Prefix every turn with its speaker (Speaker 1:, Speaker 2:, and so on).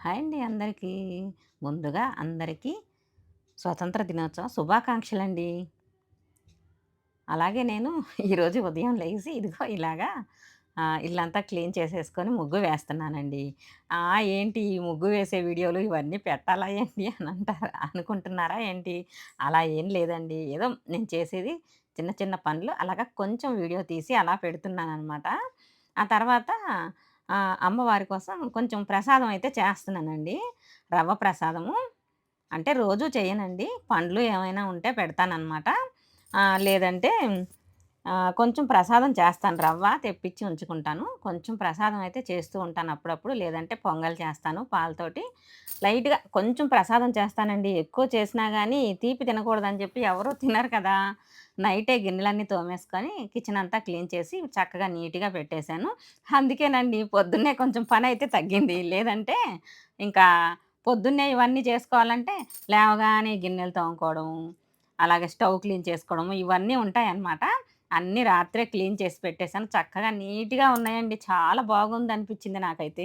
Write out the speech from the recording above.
Speaker 1: Hi అండి అందరికీ. ముందుగా అందరికీ స్వతంత్ర దినోత్సవ శుభాకాంక్షలండి. అలాగే నేను ఈరోజు ఉదయం లేచి ఇదిగో ఇలాగా ఇల్లంతా క్లీన్ చేసేసుకొని ముగ్గు వేస్తున్నానండి. ఆ! ఏంటి ఈ ముగ్గు వేసే వీడియోలు ఇవన్నీ పెట్టాలా ఏంటి అని అంటారా అనుకుంటున్నారా ఏంటి? అలా ఏం లేదండి. ఏదో నేను చేసేది చిన్న చిన్న పనులు అలాగా కొంచెం వీడియో తీసి అలా పెడుతున్నాను అనమాట ఆ తర్వాత అమ్మవారి కోసం కొంచెం ప్రసాదం అయితే చేస్తున్నానండి. రవ్వ ప్రసాదము. అంటే రోజు చేయనండి. పండ్లు ఏమైనా ఉంటే పెడతానమాట లేదంటే కొంచెం ప్రసాదం చేస్తాను. రవ్వ తెప్పించి ఉంచుకుంటాను. కొంచెం ప్రసాదం అయితే చేస్తూ ఉంటాను అప్పుడప్పుడు. లేదంటే పొంగల్ చేస్తాను పాలతోటి. లైట్‌గా కొంచెం ప్రసాదం చేస్తానండి. ఎక్కువ చేసినా కానీ తీపి తినకూడదని చెప్పి ఎవరు తినరు కదా! నైటే గిన్నెలన్నీ తోమేసుకొని కిచెన్ అంతా క్లీన్ చేసి చక్కగా నీట్‌గా పెట్టేశాను. అందుకేనండి పొద్దున్నే కొంచెం పని అయితే తగ్గింది. లేదంటే ఇంకా పొద్దున్నే ఇవన్నీ చేసుకోవాలంటే లేవగానే గిన్నెలు తోముకోవడం, అలాగే స్టవ్ క్లీన్ చేసుకోవడం ఇవన్నీ ఉంటాయన్నమాట. అన్నీ రాత్రే క్లీన్ చేసి పెట్టేశాను చక్కగా నీట్‌గా ఉన్నాయండి. చాలా బాగుంది అనిపించింది నాకైతే.